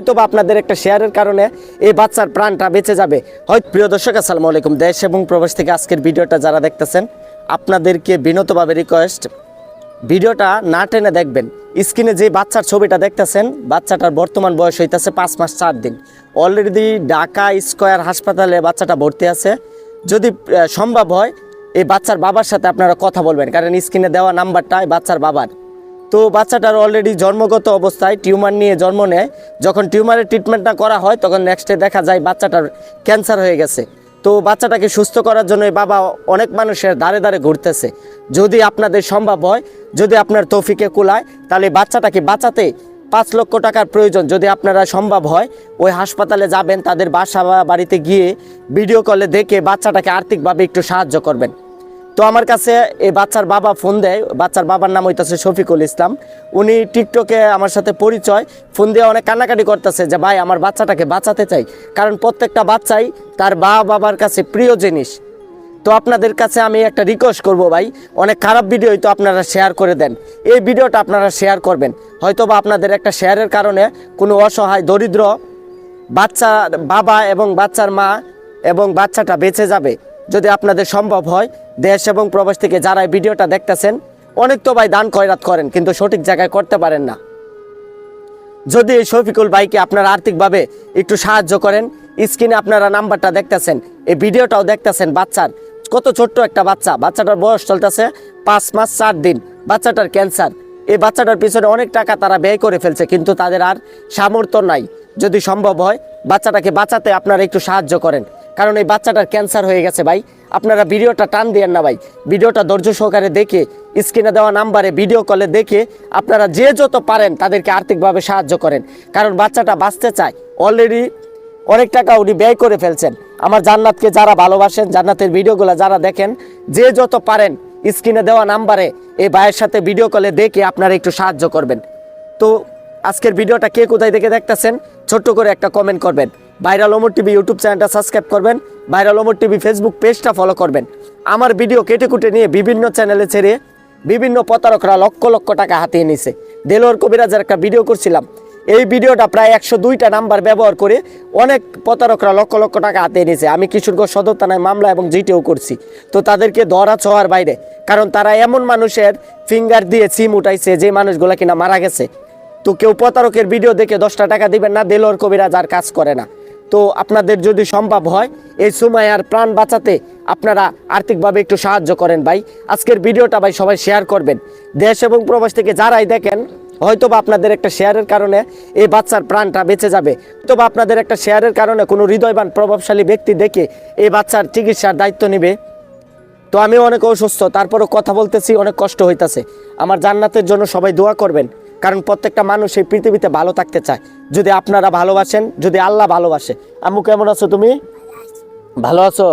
হয়তো বা আপনাদের একটা শেয়ারের কারণে এই বাচ্চার প্রাণটা বেঁচে যাবে। হয়তো প্রিয় দর্শক, আসসালামু আলাইকুম। দেশ এবং প্রবাস থেকে আজকের ভিডিওটা যারা দেখতেছেন, আপনাদেরকে বিনতভাবে রিকোয়েস্ট ভিডিওটা না টেনে দেখবেন। স্ক্রিনে যে বাচ্চার ছবিটা দেখতেছেন, বাচ্চাটার বর্তমান বয়স হইতেছে পাঁচ মাস চার দিন। অলরেডি ঢাকা স্কোয়ার হাসপাতালে বাচ্চাটা ভর্তি আছে। যদি সম্ভব হয়, এই বাচ্চার বাবার সাথে আপনারা কথা বলবেন, কারণ স্ক্রিনে দেওয়া নাম্বারটা এই বাচ্চার বাবার। তো বাচ্চাটার অলরেডি জন্মগত অবস্থায় টিউমার নিয়ে জন্ম নেয়। যখন টিউমারের ট্রিটমেন্টটা করা হয়, তখন নেক্সটে দেখা যায় বাচ্চাটার ক্যান্সার হয়ে গেছে। তো বাচ্চাটাকে সুস্থ করার জন্য বাবা অনেক মানুষের দাঁড়ে দাঁড়ে ঘুরতেছে। যদি আপনাদের সম্ভব হয়, যদি আপনার তৌফিকে কুলায়, তাহলে বাচ্চাটাকে বাঁচাতে পাঁচ লক্ষ টাকার প্রয়োজন। যদি আপনারা সম্ভব হয়, ওই হাসপাতালে যাবেন, তাদের বাসা বাড়িতে গিয়ে ভিডিও কলে দেখে বাচ্চাটাকে আর্থিকভাবে একটু সাহায্য করবেন। তো আমার কাছে এই বাচ্চার বাবা ফোন দেয়। বাচ্চার বাবার নাম হইতেছে শফিকুল ইসলাম। উনি টিকটকে আমার সাথে পরিচয়, ফোন দিয়ে অনেক কান্নাকাটি করতেছে যে, ভাই, আমার বাচ্চাটাকে বাঁচাতে চাই। কারণ প্রত্যেকটা বাচ্চাই তার মা বাবার কাছে প্রিয় জিনিস। তো আপনাদের কাছে আমি একটা রিকোয়েস্ট করব ভাই, অনেক খারাপ ভিডিওই তো আপনারা শেয়ার করে দেন। এই ভিডিওটা আপনারা শেয়ার করবেন। হয়তো বা আপনাদের একটা শেয়ারের কারণে কোনো অসহায়, দরিদ্র বাচ্চা বাবা এবং বাচ্চার মা এবং বাচ্চাটা বেঁচে যাবে। যদি আপনাদের সম্ভব হয় দেশ এবং প্রবাস থেকে যারা ভিডিওটা দেখতেছেন, অনেক তো ভাই দান কয়রাত করেন, কিন্তু সঠিক জায়গায় করতে পারেন না। যদি এই শফিকুল ভাইকে আপনারা আর্থিকভাবে একটু সাহায্য করেন, স্ক্রিনে আপনারা নাম্বারটা দেখতেছেন, এই ভিডিওটাও দেখতেছেন বাচ্চার, কত ছোট্ট একটা বাচ্চা, বাচ্চাটার বয়স চলতেছে পাঁচ মাস চার দিন, বাচ্চাটার ক্যান্সার। এই বাচ্চাটার পিছনে অনেক টাকা তারা ব্যয় করে ফেলছে, কিন্তু তাদের আর সামর্থ্য নাই। যদি সম্ভব হয় বাচ্চাটাকে বাঁচাতে আপনারা একটু সাহায্য করেন। কারণ এই বাচ্চাটার ক্যান্সার হয়ে গেছে ভাই। আপনারা ভিডিওটা টান দিয়েন না ভাই। ভিডিওটা ধৈর্য সহকারে দেখে, স্ক্রিনে দেওয়া নাম্বারে ভিডিও কলে দেখে আপনারা যে যত পারেন তাদেরকে আর্থিকভাবে সাহায্য করেন। কারণ বাচ্চাটা বাঁচতে চায়। অলরেডি অনেক টাকা উনি ব্যয় করে ফেলছেন। আমার জান্নাতকে যারা ভালোবাসেন, জান্নাতের ভিডিওগুলো যারা দেখেন, যে যত পারেন, স্ক্রিনে দেওয়া নাম্বারে এই ভাইয়ের সাথে ভিডিও কলে দেখে আপনারা একটু সাহায্য করবেন। তো আজকের ভিডিওটা কে কোথায় দেখে দেখতেছেন, ছোট্ট করে একটা কমেন্ট করবেন। ভাইরাল ওমর টিভি ইউটিউব চ্যানেলটা সাবস্ক্রাইব করবেন, ভাইরাল ওমর টিভি ফেসবুক পেজটা ফলো করবেন। আমার ভিডিও কেটে কুটে নিয়ে বিভিন্ন চ্যানেলে ছেড়ে বিভিন্ন প্রতারকরা লক্ষ লক্ষ টাকা হাতিয়ে নিছে। দেলোয়ার কবিরাজের একটা ভিডিও করছিলাম। এই ভিডিওটা প্রায় একশো দুইটা নাম্বার ব্যবহার করে অনেক প্রতারকরা লক্ষ লক্ষ টাকা হাতিয়ে নিয়েছে আমি কিশোরগঞ্জ সদর থানায় মামলা এবং জিটিও করছি। তো তাদেরকে ধরা ছোঁয়ার বাইরে, কারণ তারা এমন মানুষের ফিঙ্গার দিয়ে সিম উঠাইছে যে মানুষগুলো কিনা মারা গেছে। তো কেউ প্রতারকের ভিডিও দেখে দশটা টাকা দিবেন না দেলোর কবিরাজ আর কাজ করে না। তো আপনাদের যদি সম্ভব হয়, এই সময় আর প্রাণ বাঁচাতে আপনারা আর্থিকভাবে একটু সাহায্য করেন ভাই। আজকের ভিডিওটা ভাই সবাই শেয়ার করবেন। দেশ এবং প্রবাস থেকে যারাই দেখেন হয়তো বা আপনাদের একটা শেয়ারের কারণে এই বাচ্চার প্রাণটা বেঁচে যাবে। হয়তো বা আপনাদের একটা শেয়ারের কারণে কোনো হৃদয়বান, প্রভাবশালী ব্যক্তি দেখে এই বাচ্চার চিকিৎসার দায়িত্ব নেবে। তো আমি অনেক অসুস্থ, তারপরও কথা বলতেছি, অনেক কষ্ট হইতাছে। আমার জান্নাতের জন্য সবাই দোয়া করবেন। কারণ প্রত্যেকটা মানুষ এই পৃথিবীতে ভালো থাকতে চায়। যদি আপনারা ভালোবাসেন, যদি আল্লাহ ভালোবাসে। আম্মু, কেমন আছো তুমি? ভালো আছো?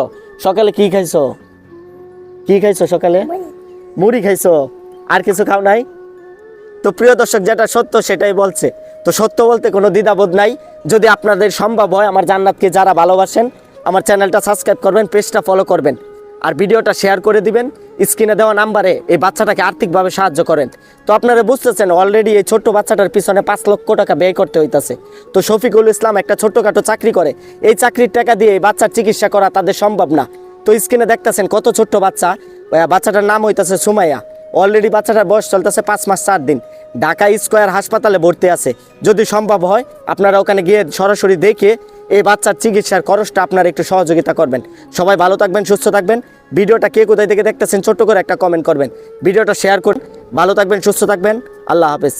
সকালে কি খাইছো? কি খাইছো সকালে? মুড়ি খাইছো? আর কিছু খাও নাই? তো প্রিয় দর্শক, যেটা সত্য সেটাই বলছে। তো সত্য বলতে কোনো দ্বিধাবোধ নাই। যদি আপনাদের সম্ভব হয়, আমার জান্নাতকে যারা ভালোবাসেন, আমার চ্যানেলটা সাবস্ক্রাইব করবেন, পেজটা ফলো করবেন। আর ভিডিওটা শেয়ার করে দিবেন। স্ক্রিনে দেওয়া নাম্বারে এই বাচ্চাটাকে আর্থিকভাবে সাহায্য করেন। তো আপনারা বুঝতেছেন অলরেডি এই ছোট্ট বাচ্চাটার পিছনে পাঁচ লক্ষ টাকা ব্যয় করতে হইতাছে। তো শফিকুল ইসলাম একটা ছোট্টখাটো চাকরি করে। এই চাকরির টাকা দিয়ে এই বাচ্চার চিকিৎসা করা তাদের সম্ভব না। তো স্ক্রিনে দেখতেছেন কত ছোট্ট বাচ্চা। বাচ্চাটার নাম হইতাছে সুমাইয়া। অলরেডি বাচ্চাটার বয়স চলতেছে পাঁচ মাস চার দিন। ঢাকা স্কোয়ার হাসপাতালে ভর্তি আছে। যদি সম্ভব হয়, আপনারা ওখানে গিয়ে সরাসরি দেখে এই বাচ্চার চিকিৎসার খরচটা আপনারা একটু সহযোগিতা করবেন। সবাই ভালো থাকবেন, সুস্থ থাকবেন। ভিডিওটা কে কোথায় থেকে দেখতেছেন ছোট্ট করে একটা কমেন্ট করবেন। ভিডিওটা শেয়ার করুন। ভালো থাকবেন, সুস্থ থাকবেন। আল্লাহ হাফেজ।